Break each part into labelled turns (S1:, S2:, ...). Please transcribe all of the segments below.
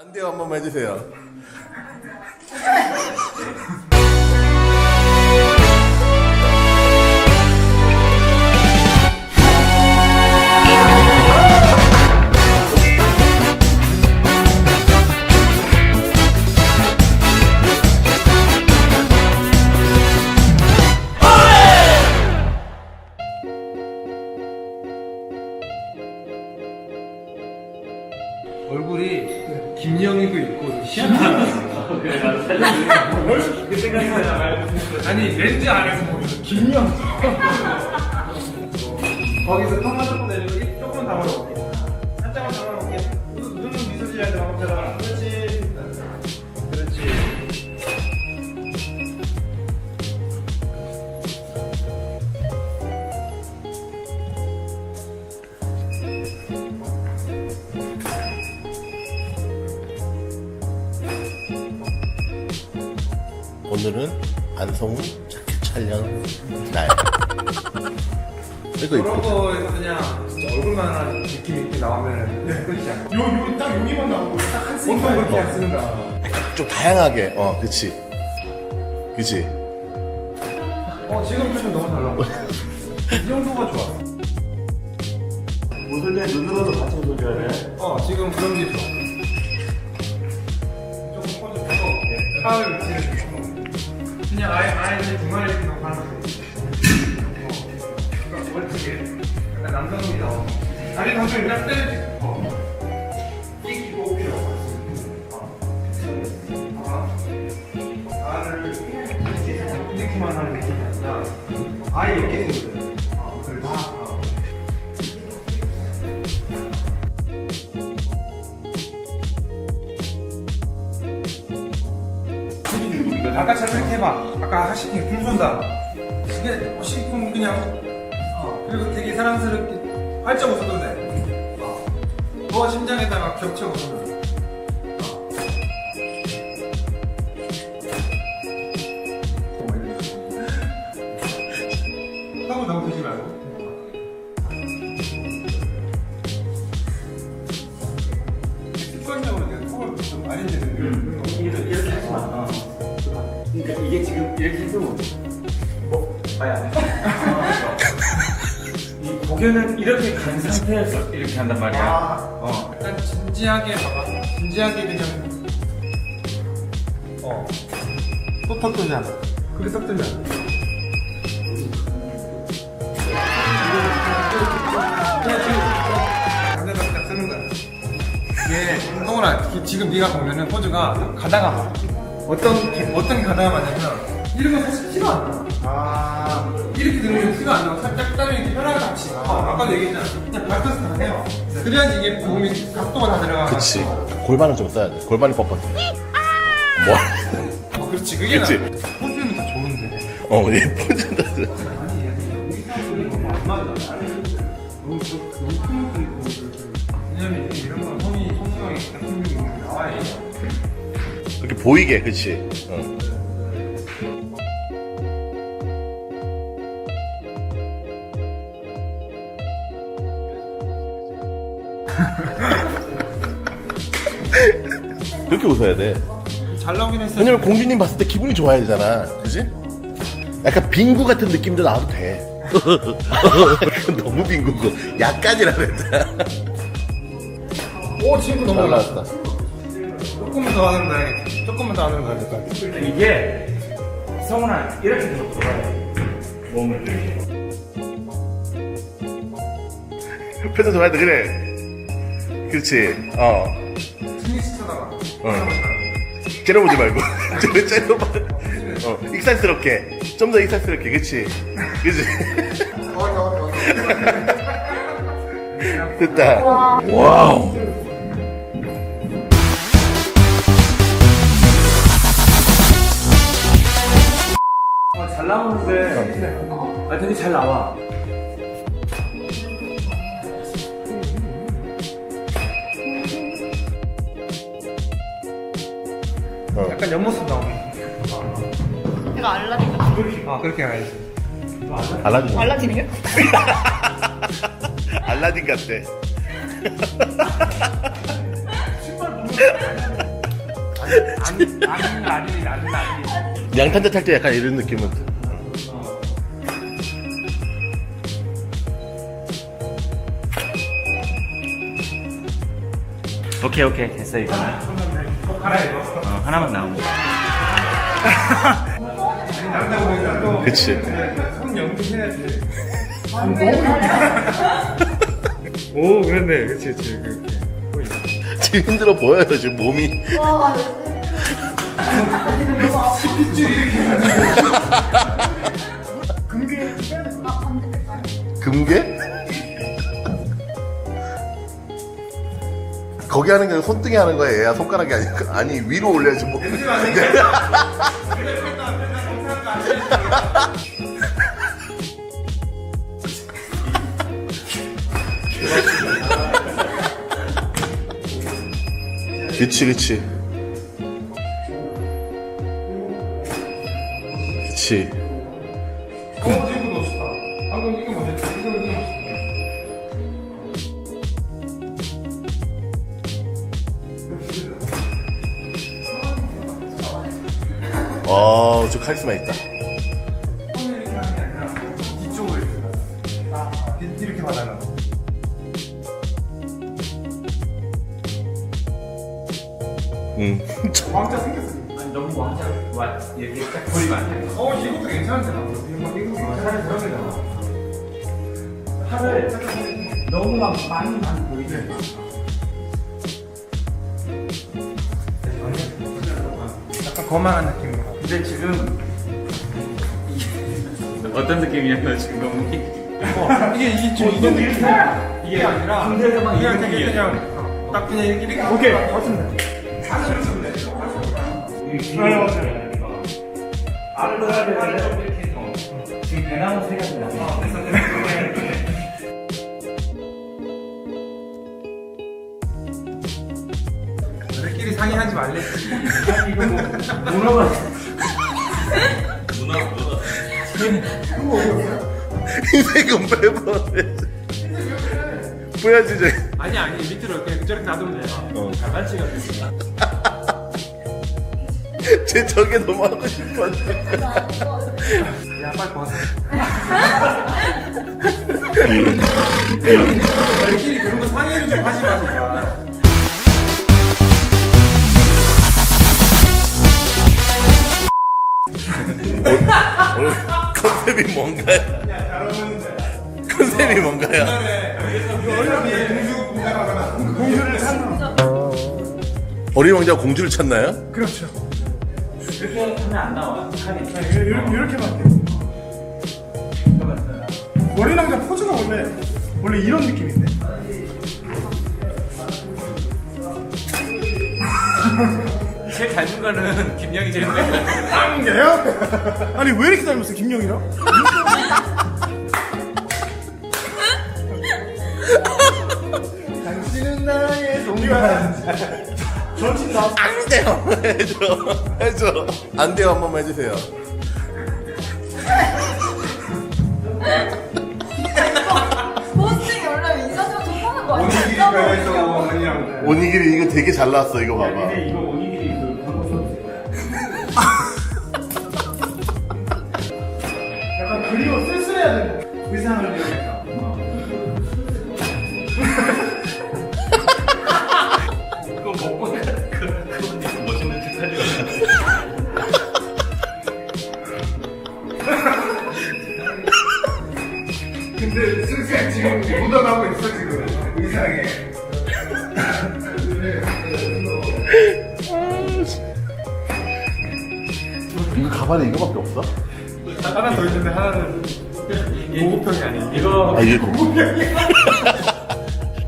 S1: 안 돼요 한 번만 해주세요.
S2: 얼굴이 김영희도 있고 희한하다. 아니 렌즈 안에서 보면 김영. 거기서 턱만 조금 내리고 조금 담아놓을게. 살짝만 담아놓을게. 눈은 미소지할 때 방금처
S1: 오늘은 안성우 자켓 촬영 날. 이거
S2: 그런? 거에서 그냥 진짜 얼굴만 느낌 있게 나오면 끝이야.
S3: 요, 요, 딱 여기만 나오고 딱한
S2: 보통 그렇게 안 쓰는다.
S1: 좀 다양하게. 어, 그치. 그치.
S2: 어 지금 표정 너무 잘 나와. 이 정도가 좋아.
S3: 때 눈으로도 같이 돼.
S2: 어 지금 그런 게 좋아. 조금 꺼져서 팔 위치를 좀 그냥 아예 아예 이제 이렇게 놓고 하는 거. 어, 멀티게 약간 남성이 나와. 다리 당겨 그냥 때려지. 어. 끼고 필요 없어. 어. 나를 이렇게 이렇게만 하는 느낌이 아니라 아예 이렇게. 어, 그렇 아까 처럼 이렇게 해봐. 아까 하시는 게불 쏜다. 이게 시품 그냥 어, 그리고 되게 사랑스럽게 활짝 웃어도 돼. 어. 더 심장에다가 겹쳐 돼. 이
S3: 고개는 이렇게 간 상태에서 이렇게 한단 말이야. 어.
S2: 약간 진지하게 봐봐. 진지하게 그냥 어. 또턱 뜨잖아. 그게 턱 뜨잖아. 그냥 지금 반대로 딱 쓰는 거야. 이게 성훈아 기- 지금 네가 보면은 포즈가 가다가 봐. 어떤 게- 어떤 게 가다가 맞냐면 이런 거 사실 티가 안 나. 아 이렇게 들으면 티가 안 나고 살짝 따로 이렇게 편하게 같이. 어, 아까도 얘기했잖아. 그냥 발끝을 다 해요. 그래야지 이게 몸이 각도가 다 들어가.
S1: 그치. 골반을 좀 써야 돼. 골반이 뻣뻣해. 뭐?
S2: 어, 그렇지 그게
S1: 그치.
S2: 나. 포즈는 다 좋은데.
S1: 어, 예쁘진다.
S2: 아니 여기 사람들이 너무 안 맞아. 너무 그- 너무 큰 것도 있고. 왜냐면 이게 이런 건 손이 손수가 같은 경우는 나와야 돼.
S1: 그렇게 보이게, 그치. 어. 그렇게 웃어야 돼.
S2: 잘 나오긴 했어.
S1: 왜냐면 공주님 봤을 때 기분이 좋아야 되잖아. 그지? 약간 빙구 같은 느낌도 나와도 돼. 너무 빙구고. 약간이라 그랬잖아.
S2: 오 친구 너무
S1: 잘
S2: 올라왔다.
S1: 나왔다.
S2: 조금만 더 하는 거야. 조금만 더 하는 거야. 될것 같아.
S3: 이게, 성훈아, 이렇게 들어 돌아야 돼. 몸을 이렇게.
S1: 표정 좋아야 돼, 그래. 그렇지. 어.
S2: 쳐다봐.
S1: 어. 째려보지 말고. 저 째려봐. 어, 익살스럽게. 좀 더 익살스럽게, 그치? 그치? 됐다. 와우.
S3: 어, 잘 나오는데, 아, 되게 잘 나와.
S1: 어.
S2: 약간 옆모습 나오네.
S4: 제가 알라딘 같은
S2: 아 그렇게 가야지.
S1: 알라딘.
S4: 알라딘이요?
S1: 알라딘 같대.
S2: 신발 보면 아니 아니 아니 아니 아니
S1: 양탄자 탈 때 약간 이런 느낌은.
S3: 오케이 오케이 됐어 이거.
S2: 갈아입어
S3: 어, 하나만
S2: 또
S1: 그치.
S2: 오 그랬네. 그치 그치. 그렇게.
S1: 지금 힘들어 보여요, 지금 몸이.
S4: 금괴
S1: 거기 하는 게 손등에 하는 거야, 얘야. 손가락이 아니고. 아니, 위로 올려야지, 뭐. 그치, 그치. 그치. 아, 저 카리스마 있다.
S2: 손을. 왕자 생겼어
S3: 아니, 너무 왕자 와 이렇게 딱 버리면 안 돼.
S2: 어 이것도 나 이거 느낌으로
S3: 근데 지금 이게 어떤 느낌이냐면 지금 너무
S2: 어, 이게 이게 좀 이게 느낌 이게 아니라
S3: 군대에서 막
S2: 그냥
S3: 이런
S2: 되게
S3: 느낌이에요.
S2: 그냥 딱 그냥 이렇게 이렇게 오케이. 맞습니다 하늘을 좀 내.
S3: 알을 넣어야 되는데 이렇게 해서 지금 대나무 세 가지 나와.
S2: 우리끼리 상의하지 말랬지
S3: 이거 뭐 문어 가
S1: 흰색은 빼봐. 뿌야지, 저.
S2: 아니 아니 밑으로 그냥 저렇게 놔두면 돼
S1: 어.
S2: 자갈치가 됐어
S1: 쟤 저게 너무 하고 싶었는데.
S2: 야 빨리 벗어
S1: 어린 왕자가 공주를 찾나요?
S2: 그렇죠
S3: 이렇게 하면 안 나와. 칼이.
S2: 이렇게, 이렇게만 돼 머리 남자 포즈가 원래 원래 이런 느낌인데
S3: 제일 닮은 거는 김영희 제일 닮은
S2: 닮은 게요? 아니 왜 이렇게 닮았어 김영이랑? 당신은 나의 동반 전신
S1: 나안 돼요. 해줘. 해줘. 안 돼요. 한 번만 해주세요.
S4: 포스팅이 원래 인사점 좀 하는 거 아니야?
S1: 오니기리 이거 되게 잘 나왔어. 이거 봐봐.
S3: 이거
S1: 이거
S2: 아
S1: 이게.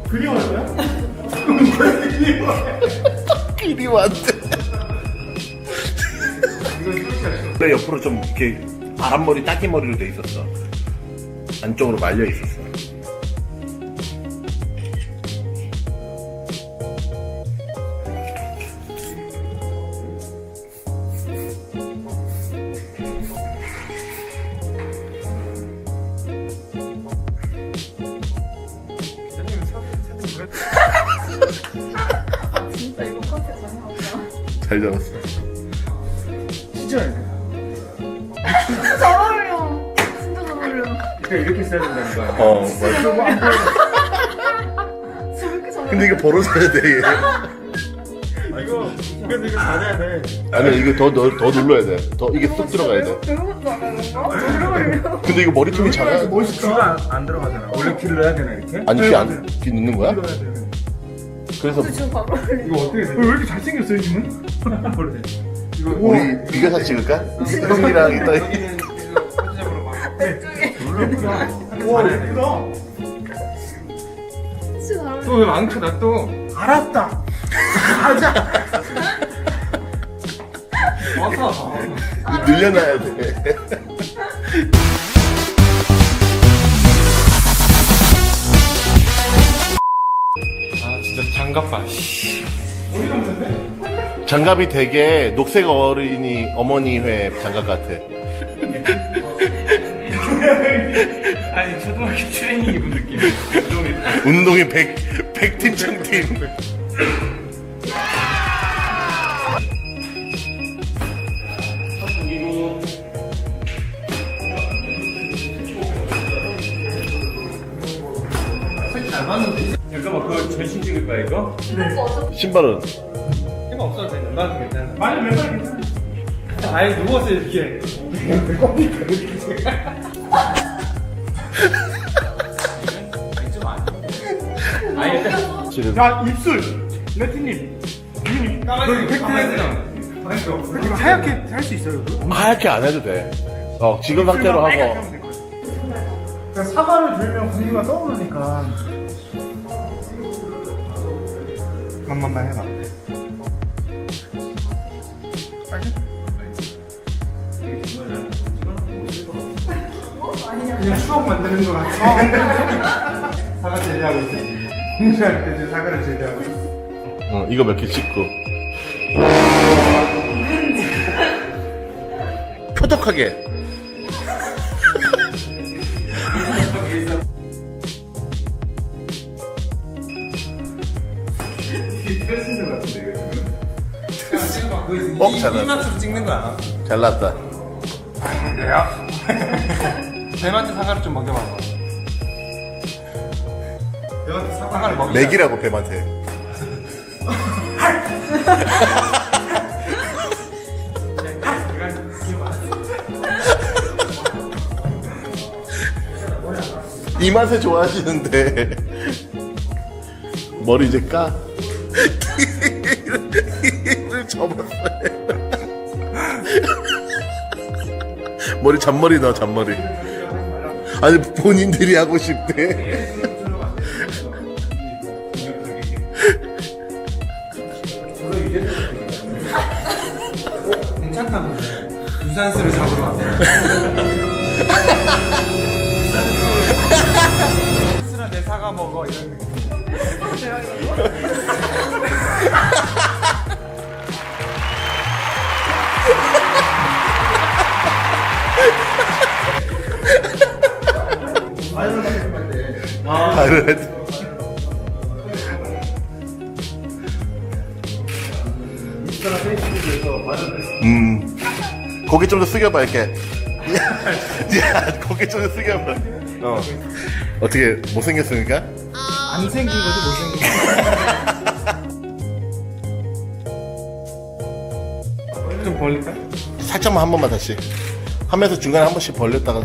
S2: 그리워할 거야?
S1: 끼리 왔대. 내 옆으로 좀 이렇게 바람머리 따기 머리로 돼 있었어. 안쪽으로 말려 있었어. 잘 잡았어.
S3: 진짜
S5: 잘 어울려. 진짜 잘 어울려.
S3: 그러니까 이렇게 써야 된다는 거야.
S1: 어, 맞아.
S3: 그리고 안 보여.
S5: 진짜 왜 이렇게 잘 어울려?
S1: 근데 이거 벌어져야 돼, 얘.
S3: 이거 그래서 이거 잘해야 돼.
S1: 아니, 이거 더, 더, 더 눌러야 돼. 더, 이게 쑥 들어가야 돼.
S5: 배운 것도 안 하는 거? 잘 어울려.
S1: 근데 이거 머리통이 작아.
S3: 귀가 안, 안 들어가잖아. 원래 귀를 넣어야 되나 이렇게?
S1: 아니, 귀 안, 귀 넣는 거야?
S3: 넣어야 돼.
S1: 그래서
S5: 지금 잘 어울려.
S3: 이거 어떻게 돼? 왜 이렇게 잘생겼어요 지금? 이거
S1: 우리 비교 사 찍을까? 형이랑 이따.
S2: 여기는 이거 포즈적으로
S3: 막와 예쁘다.
S5: 진짜 잘 어울려.
S2: 또왜 망쳐 나또
S3: 알았다.
S2: 와서
S1: 늘려놔야 돼.
S2: 아 진짜 장갑 봐 씨.
S1: 장갑이 되게 녹색 어린이 어머니 회 장갑 같아.
S2: 아니 초등학교 트레이닝 입은 느낌
S1: 운동이 백, 백팀 청팀.
S2: 잘 맞는데
S3: 잠깐만 그거 전신 찍을 거야 이거?
S1: 신발은?
S2: 이거 없어도 돼 나도 괜찮아. 아예 누워서 이렇게
S1: 지금
S3: 자 입술. 레티님. 팩트 이거 하얗게 할 수 있어요? 이거?
S1: 하얗게 안 해도 돼. 어, 지금 상태로 하고.
S3: 그러니까 사과를 들면 공기가 떠오르니까.
S2: 만만만 해봐
S3: 그냥 추억 만드는 거 같아. 사과 제대하고 있어. 공부할 때 이제 사과를 제대하고 있어.
S1: 어, 이거 몇 개 찍고. 표독하게.
S3: 같은데 이거 지금.
S2: 어, 이,
S1: 잘났다.
S2: 이 맛으로 찍는 거야
S1: 잘났다.
S2: 뱀한테 사과를 좀
S3: 내가 사과
S2: 사과를 먹여
S1: 맥이라고 뱀한테. 이 맛에 좋아하시는데. 머리 이제 까. 이를 접었어요. 머리 잔머리 넣어 잔머리 아니 본인들이 하고 싶대 아이고. 음. 고개 좀더 숙여봐, 이렇게. 야, 야, 고개 좀더 숙여봐. 어. 어떻게, 못생겼으니까?
S3: 안 생긴 거지 못생긴 거.
S2: 좀 벌릴까?
S1: 살짝만 한 번만 다시. 하면서 중간에 한 번씩 벌렸다가.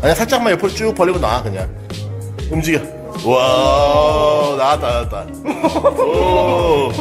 S1: 아니야, 살짝만 옆으로 쭉 벌리고 나와, 그냥. 움직여. 와, 나왔다, 나왔다. 오.